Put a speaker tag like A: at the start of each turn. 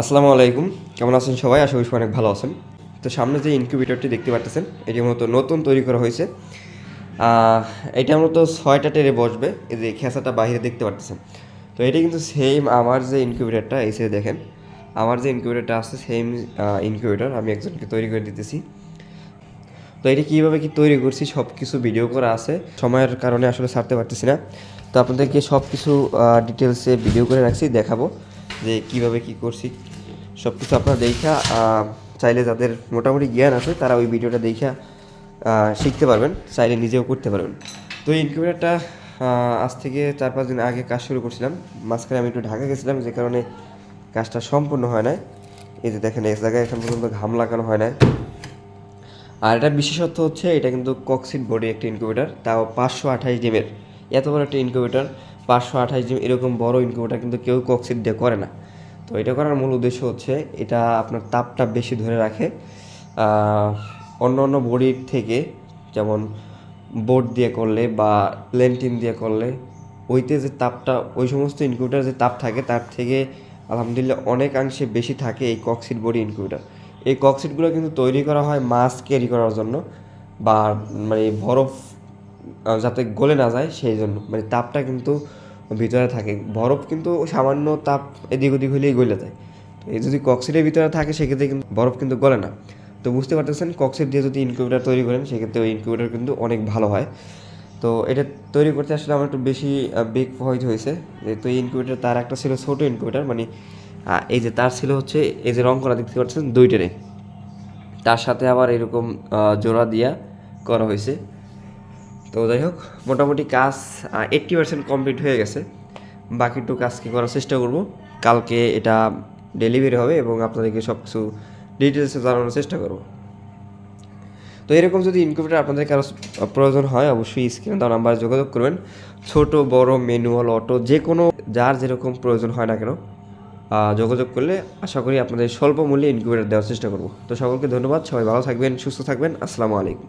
A: আসসালামু আলাইকুম। কেমন আছেন সবাই? আশা করি অনেক ভালো আছেন। তো সামনে যে ইনকিউবেটরটি দেখতে পাচ্ছেন, এটি মূলত নতুন তৈরি করা হয়েছে। এটা মূলত ছয়টা টেরে বসবে। এই যে খেসাটা বাইরে দেখতে পাচ্ছেন। তো এটি কিন্তু সেম আমার যে ইনকিউবেটরটা, এই দেখেন, আমার যে ইনকিউবেটরটা আছে সেম ইনকিউবেটর আমি একজনকে তৈরি করে দিতেছি। তো এটা কীভাবে কি তৈরি করছি সব কিছু ভিডিও করা আছে। সময়ের কারণে আসলে ছাড়তে পারতেছি না। তো আপনাদেরকে সব কিছু ডিটেলসে ভিডিও করে রাখছি, দেখাবো। যে কীভাবে কি করছি সব কিছু আপনারা দেখা চাইলে যাদের মোটামুটি জ্ঞান আছে তারা ওই ভিডিওটা দেখা শিখতে পারবেন, চাইলে নিজেও করতে পারবেন। তো এই ইনকিউবেটারটা আজ থেকে চার পাঁচ দিন আগে কাজ শুরু করছিলাম। মাঝখানে আমি একটু ঢাকা গেছিলাম, যে কারণে কাজটা সম্পূর্ণ হয় না এই যে দেখেন, এক জায়গায় এখন পর্যন্ত ঘাম লাগানো হয় না আর এটা বিশেষত্ব হচ্ছে, এটা কিন্তু কক্সিট বডি একটা ইনকিউবেটার, তাও পাঁচশো আঠাশ ডিমের। এত বড় একটা ইনকিউবেটার পাঁচশো আঠাশ ডিম এরকম বড় ইনকিউবেটার কিন্তু কেউ কক্সিট দিয়ে করে না। তো এটা করার মূল উদ্দেশ্য হচ্ছে, এটা আপনার তাপটা বেশি ধরে রাখে। অন্য অন্য বডির থেকে যেমন বোর্ড দিয়ে করলে বা প্লেন্টিন দিয়ে করলে, ওইতে যে তাপটা, ওই সমস্ত ইনকিউবেটার যে তাপ থাকে, তার থেকে আলহামদুলিল্লাহ অনেকাংশে বেশি থাকে এই কক্সিট বডি ইনকিউবেটার এই কক্সিটগুলো কিন্তু তৈরি করা হয় মাছ ক্যারি করার জন্য বা মানে বরফ যাতে গলে না যায় সেই জন্য মানে তাপটা কিন্তু ভিতরে থাকে। বরফ কিন্তু সামান্য তাপ এদিক ওদিক হলেই গলে যায়। তো এই যদি কক্সিটের ভিতরে থাকে, সেক্ষেত্রে কিন্তু বরফ কিন্তু গলে না। তো বুঝতে পারতেছেন কক্সিট দিয়ে যদি ইনকিউবেটার তৈরি করেন, সেক্ষেত্রে ওই ইনকিউবেটার কিন্তু অনেক ভালো হয়। তো এটা তৈরি করতে আসলে আমার একটু বেশি বেগ প্রভাবিত হয়েছে। যে তো এই ইনকিউবেটার তার একটা ছিল ছোটো ইনকিউবেটার মানে এই যে তার ছিল হচ্ছে, এই যে রং করা দেখতে পাচ্ছেন দুইটারে তার সাথে আবার এরকম জোড়া দিয়া করা হয়েছে। তো যাই হোক, মোটামুটি কাজ এইট্টি পার্সেন্ট কমপ্লিট হয়ে গেছে। বাকিটু কাজকে করার চেষ্টা করব? কালকে এটা ডেলিভারি হবে এবং আপনাদেরকে সব কিছু ডিটেলসে জানানোর চেষ্টা করব। তো এরকম যদি ইনকিউবেটার আপনাদের কারও প্রয়োজন হয়, অবশ্যই স্ক্রিনে দেওয়া নাম্বারে যোগাযোগ করবেন। ছোট, বড় ম্যানুয়াল অটো যে কোনো যার যেরকম প্রয়োজন হয় না কেন যোগাযোগ করলে আশা করি আপনাদের স্বল্প মূল্যে ইনকিউবেটার দেওয়ার চেষ্টা করব। তো সকলকে ধন্যবাদ, সবাই ভালো থাকবেন, সুস্থ থাকবেন, আসসালামু আলাইকুম।